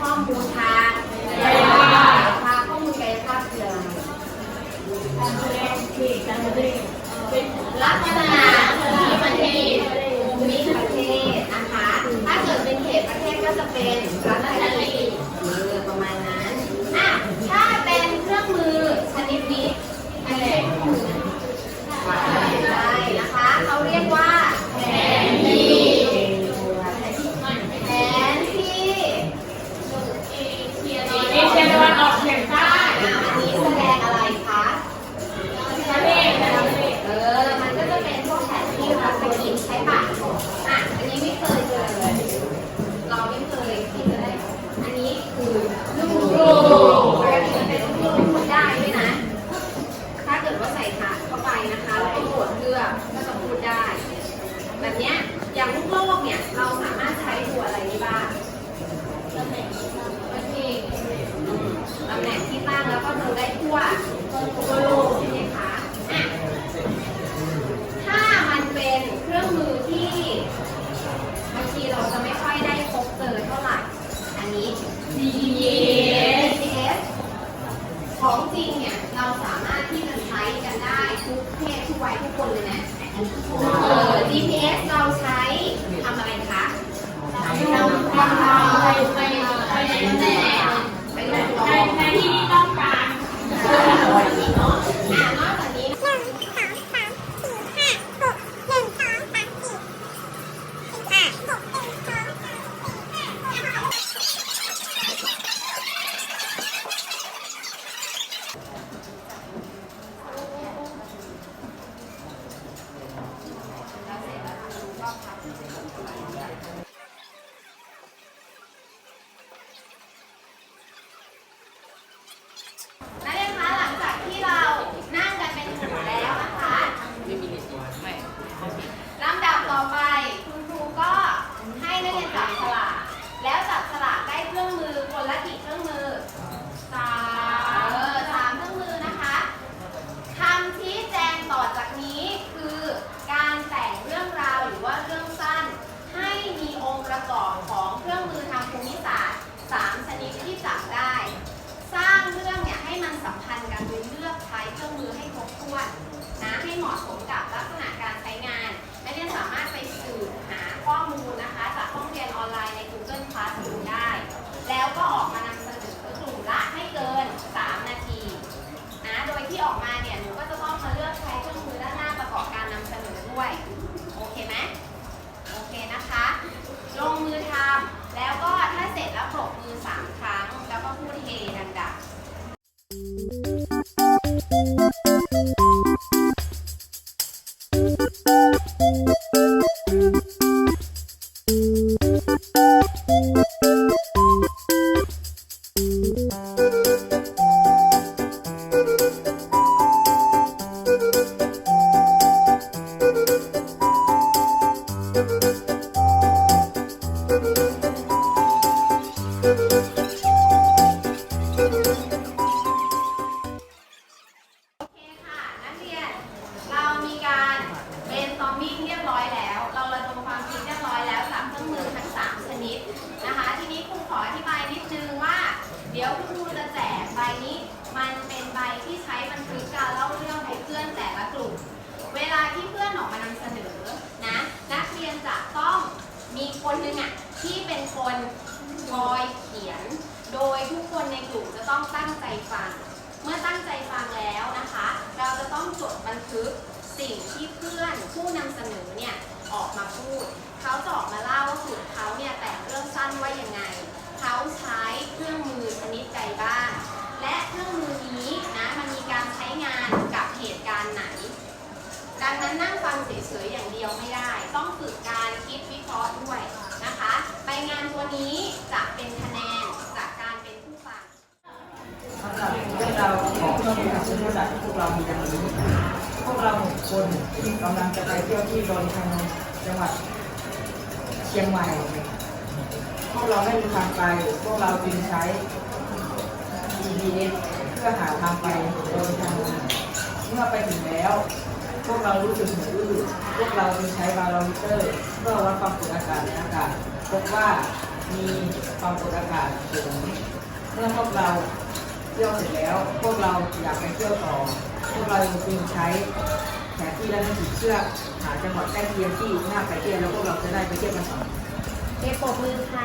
ข้อมูลทางกายภาพทางข้อมูลกายภาพคืออะไรลักษณะที่ประเทศภูมิประเทศนะคะถ้าเกิดเป็นเขตประเทศก็จะเป็นรัฐธานีเออประมาณนั้นอะถ้าเป็นเครื่องมือชนิดนี้อะไรใช่นะคะเขาเรียกว่าแผนที่แผนที่ เอเชียตะวันออกเฉียงใต้ อะอันนี้แสดงอะไรคะ ประเทศประเทศ เออ มันก็จะเป็นพวกแผนที่รัฐกิจใช่ปะอะ อันนี้ไม่เคยเจอเลย เราไม่เคยคิดเลย อันนี้คือลูกลูกปกติมันเป็นลูกพูดได้ด้วยนะ ถ้าเกิดว่าใส่ถาดเข้าไปนะคะ แล้วก็กดเลือกก็จะพูดได้ แบบเนี้ย อย่างลูกโลกเนี่ย เราสามารถใช้ตัวอะไรได้บ้างตำแหน่งตำแหน่งตำแหน่งที่ตั้งแล้วก็ดูได้ทั่วทั่วโลกใช่ไหมคะอะ ถ้ามันเป็นเครื่องมือที่บางทีเราจะไม่ค่อยได้พบเจอเท่าไหร่ อันนี้ GPS GPS ของจริงเนี่ย เราสามารถที่จะใช้กันได้ทุก เพศทุกวัยทุกคนเลยนะเออ GPS เราใช้ทำอะไรคะทำทำไปไปไปในตำแหน่งไปในในในที่ที่ต้องการอ่านอกจากนี้ หนึ่งสองสามสี่ห้าหกหนึ่งสองสามสี่ห้าหกหนึ่งสองสามสี่ห้าหก นักเรียนคะหลังจากที่เรานั่งกันเป็นกลุ่มแล้วนะคะลำดับต่อไปคุณครูก็ให้นักเรียนจับฉลากแล้วจับฉลากได้เครื่องมือคนละกี่เครื่องมือสามเออสามเครื่องมือนะคะคำชี้แจงต่อจากนี้คือการแต่งเรื่องราวหรือว่าเรื่องสั้น ให้มีองค์ประกอบของเครื่องมือทางภูมิศาสตร์สามชนิดที่จับได้ สร้างเรื่องเนี่ย พันกันโดยเลือกใช้เครื่องมือให้ครบถ้วนนะให้เหมาะสมกับลักษณะการใช้งานนักเรียนสามารถไปสืบ คนหนึ่งอะที่เป็นคนคอยเขียน โดยทุกคนในกลุ่มจะต้องตั้งใจฟัง เมื่อตั้งใจฟังแล้วนะคะ เราจะต้องจดบันทึกสิ่งที่เพื่อนผู้นำเสนอเนี่ยออกมาพูด เขาจะออกมาเล่าว่ากลุ่มเขาเนี่ยแต่งเรื่องสั้นว่ายังไง เขาใช้เครื่องมือชนิดใดบ้าง และเครื่องมือนี้นะมันมีการใช้งานกับเหตุการณ์ไหน ดังนั้นนั่งฟังเฉยๆอย่างเดียวไม่ได้ ต้องฝึกการคิดวิเคราะห์ด้วย ใบงานตัวนี้จะเป็นคะแนนจากการเป็นผู้ฟังสำหรับเรื่องราวของเครื่องมือทางวิทยาศาสตร์ที่พวกเรามีกันนี้ พวกเราหกคนที่กำลังจะไปเที่ยวที่ดอนคางจังหวัดเชียงใหม่ พวกเราไม่มีทางไป พวกเราจึงใช้ GPS เพื่อหาทางไปโดยทางนั้นเมื่อไปถึงแล้ว พวกเรารู้สึกเหนื่อยอื้อพวกเราจึงใช้บาโรมิเตอร์เพื่อวัดความกดอากาศในอากาศ พบว่ามีความกดอากาศสูงเมื่อพวกเราเที่ยวเสร็จแล้ว พวกเราอยากไปเที่ยวต่อ พวกเราจึงใช้แผนที่และหนังสือเพื่อหาจังหวัดใกล้เคียงที่น่าไปเที่ยวแล้วพวกเราจะได้ไปเที่ยวกันต่อเก็บปรบมือค่ะ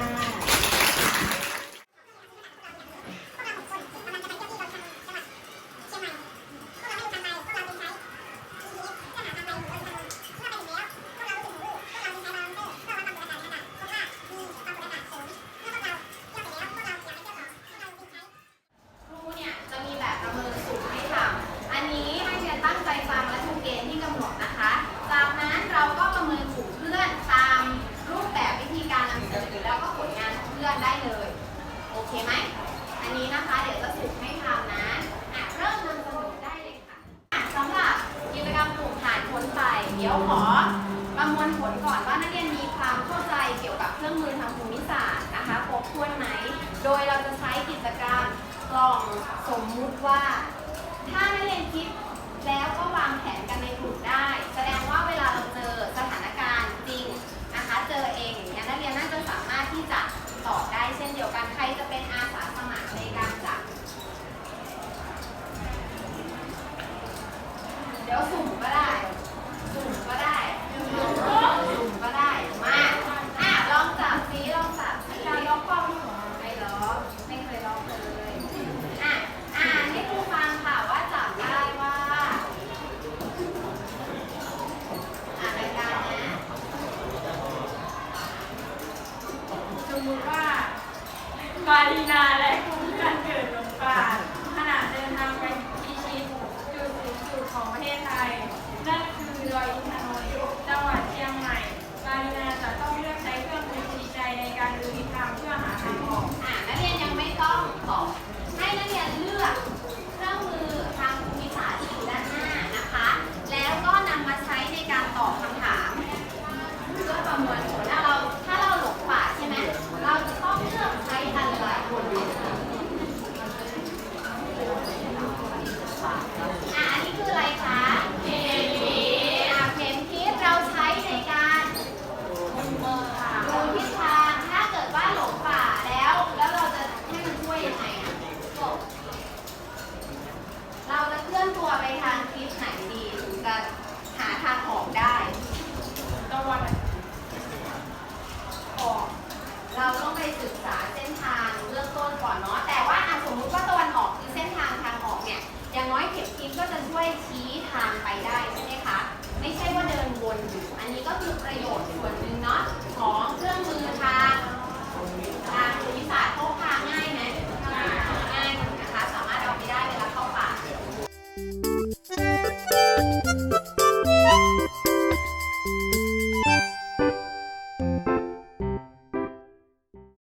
ครูเนี่ยจะมีแบบประเมินสูตรให้ทำ อันนี้ให้เรียนตั้งใจฟังและทุกเกณฑ์ที่กำหนดนะคะ จากนั้นเราก็ประเมินกลุ่มเพื่อนตามรูปแบบวิธีการนำเสนอแล้วก็ผลงานของเพื่อนได้เลย โอันนี้นะคะเดี๋ยวจะสูตรให้ทำนะอะเริ่มนำเสนอได้เลยค่ะอะสำหรับกิจกรรมกลุ่มผ่านพ้นไป เดี๋ยวขอประมวลผลก่อนว่านักเรียนมีความเข้าใจเกี่ยวกับเครื่องมือทางภูมิศาสตร์นะคะครบถ้วนไหม โดยเราจะใช้กิจกรรมกล่องสมมุติว่า ถ้านักเรียนคิดแล้วก็วางแผนกันในกลุ่มได้แสดง เดี๋ยว Bye.